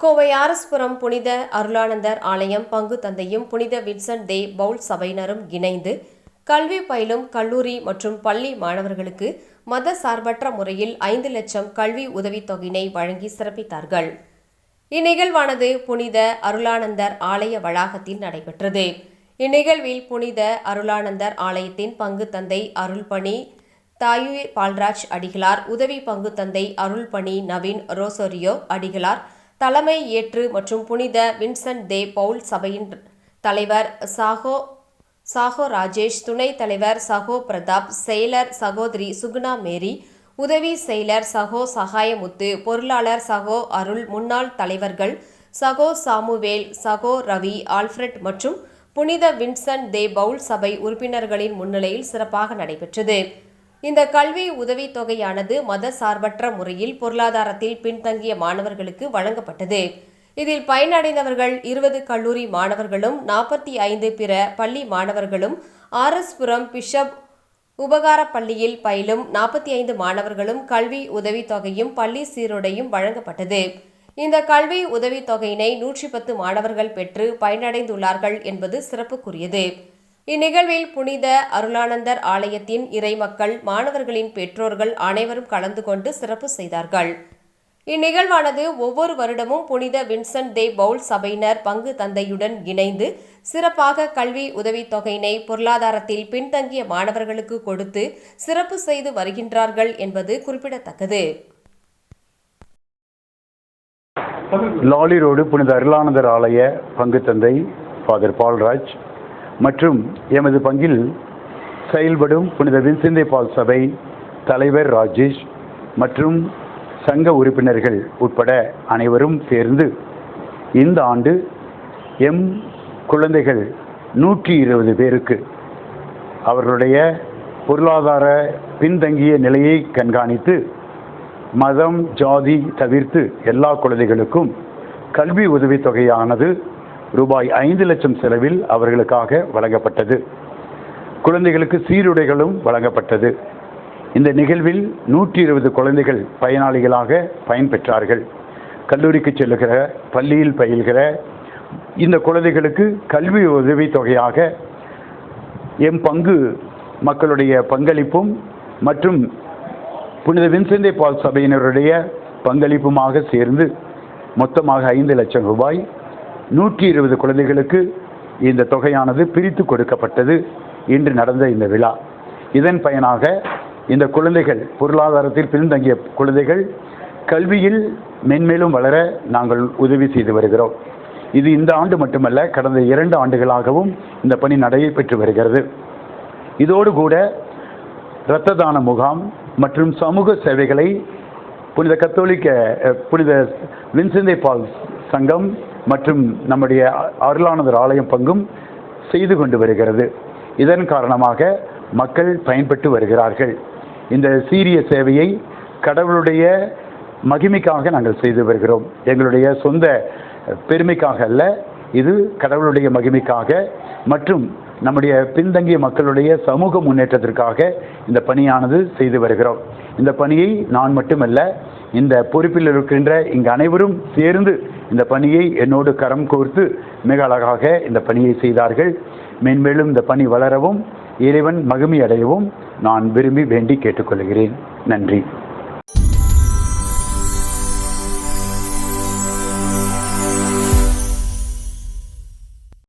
கோவை ஆரஸ்புரம் புனித அருளானந்தர் ஆலயம் பங்கு தந்தையும் புனித வின்சென்ட் தே பவுல் சபையினரும் இணைந்து கல்வி பயிலும் கல்லூரி மற்றும் பள்ளி மாணவர்களுக்கு மத சார்பற்ற முறையில் ஐந்து லட்சம் கல்வி உதவித்தொகையினை வழங்கி சிறப்பித்தார்கள். இந்நிகழ்வானது புனித அருளானந்தர் ஆலய வளாகத்தில் நடைபெற்றது. இந்நிகழ்வில் புனித அருளானந்தர் ஆலயத்தின் பங்கு தந்தை அருள்பணி தாயுர் பால்ராஜ் அடிகளார் உதவி பங்கு தந்தை அருள்பணி நவீன் ரோசோரியோ அடிகளார் தலைமை ஏற்று மற்றும் புனித வின்சென்ட் தே பவுல் சபையின் தலைவர் சாகோ சாகோ ராஜேஷ் துணைத் தலைவர் சகோ பிரதாப் செயலர் சகோதரி சுகுணா மேரி உதவி செயலர் சகோ சகாயமுத்து பொருளாளர் சகோ அருள் முன்னாள் தலைவர்கள் சகோ சாமுவேல் சகோ ரவி ஆல்ஃபிரட் மற்றும் புனித வின்சென்ட் தே பவுல் சபை உறுப்பினர்களின் முன்னிலையில் சிறப்பாக நடைபெற்றது. இந்த கல்வி உதவித் தொகையானது மத சார்பற்ற முறையில் பொருளாதாரத்தில் பின்தங்கிய மாணவர்களுக்கு வழங்கப்பட்டது. இதில் பயனடைந்தவர்கள் இருபது கல்லூரி மாணவர்களும் நாற்பத்தி ஐந்து பிற பள்ளி மாணவர்களும் ஆர்எஸ்புரம் பிஷப் உபகார பள்ளியில் பயிலும் நாற்பத்தி ஐந்து மாணவர்களும் கல்வி உதவித் தொகையும் பள்ளி சீருடையும் வழங்கப்பட்டது. இந்த கல்வி உதவித் தொகையினை நூற்றி பத்து மாணவர்கள் பெற்று பயனடைந்துள்ளார்கள் என்பது சிறப்புக்குரியது. இந்நிகழ்வில் புனித அருளானந்தர் ஆலயத்தின் இறைமக்கள் மாணவர்களின் பெற்றோர்கள் அனைவரும் கலந்து கொண்டு சிறப்பு செய்தார்கள். இந்நிகழ்வானது ஒவ்வொரு வருடமும் புனித வின்சென்ட் தே பவுல் சபையினர் பங்கு தந்தையுடன் இணைந்து சிறப்பாக கல்வி உதவித் தொகையினை பொருளாதாரத்தில் பின்தங்கிய மாணவர்களுக்கு கொடுத்து சிறப்பு செய்து வருகின்றார்கள் என்பது குறிப்பிடத்தக்கது. லாலி ரோடு புனித அருளானந்தர் ஆலய பங்கு தந்தை ஃபாதர் பால்ராஜ் மற்றும் எமது பங்கில் செயல்படும் புனித வின்செந்தை பால் சபை தலைவர் ராஜேஷ் மற்றும் சங்க உறுப்பினர்கள் உட்பட அனைவரும் சேர்ந்து இந்த ஆண்டு எம் குழந்தைகள் நூற்றி இருபது பேருக்கு அவர்களுடைய பொருளாதார பின்தங்கிய நிலையை கண்காணித்து மதம் ஜாதி தவிர்த்து எல்லா குழந்தைகளுக்கும் கல்வி உதவித்தொகையானது ரூபாய் ஐந்து லட்சம் செலவில் அவர்களுக்காக வழங்கப்பட்டது. குழந்தைகளுக்கு சீருடைகளும் வழங்கப்பட்டது. இந்த நிகழ்வில் நூற்றி இருபது குழந்தைகள் பயனாளிகளாக பயன்பெற்றார்கள். கல்லூரிக்கு செல்லுகிற பள்ளியில் பயில்கிற இந்த குழந்தைகளுக்கு கல்வி உதவித் தொகையாக எம் பங்கு மக்களுடைய பங்களிப்பும் மற்றும் புனித வின்செந்தை பால் சபையினருடைய பங்களிப்புமாக சேர்ந்து மொத்தமாக ஐந்து லட்சம் ரூபாய் நூற்றி இருபது குழந்தைகளுக்கு இந்த தொகையானது பிரித்து கொடுக்கப்பட்டது இன்று நடந்த இந்த விழா. இதன் பயனாக இந்த குழந்தைகள் பொருளாதாரத்தில் பின்தங்கிய குழந்தைகள் கல்வியில் மென்மேலும் வளர நாங்கள் உதவி செய்து வருகிறோம். இது இந்த ஆண்டு மட்டுமல்ல கடந்த இரண்டு ஆண்டுகளாகவும் இந்த பணி நடைபெற்று வருகிறது. இதோடு கூட இரத்த தான முகாம் மற்றும் சமூக சேவைகளை புனித கத்தோலிக்க புனித வின்சந்தை பால் சங்கம் மற்றும் நம்முடைய அருளானந்தர் ஆலயம் பங்கும் செய்து கொண்டு வருகிறது. இதன் காரணமாக மக்கள் பயன்பட்டு வருகிறார்கள். இந்த சீரிய சேவையை கடவுளுடைய மகிமைக்காக நாங்கள் செய்து வருகிறோம். எங்களுடைய சொந்த பெருமைக்காக அல்ல இது கடவுளுடைய மகிமைக்காக மற்றும் நம்முடைய பின்தங்கிய மக்களுடைய சமூக முன்னேற்றத்திற்காக இந்த பணியானது செய்து வருகிறோம். இந்த பணியை நான் மட்டுமல்ல இந்த பொறுப்பில் இருக்கின்ற இங்கு அனைவரும் சேர்ந்து இந்த பணியை என்னோடு கரம் கோர்த்து மிக அழகாக இந்த பணியை செய்தார்கள். மென்மேலும் இந்த பணி வளரவும் இறைவன் மகிமை அடையவும் நான் விரும்பி வேண்டி கேட்டுக்கொள்கிறேன். நன்றி.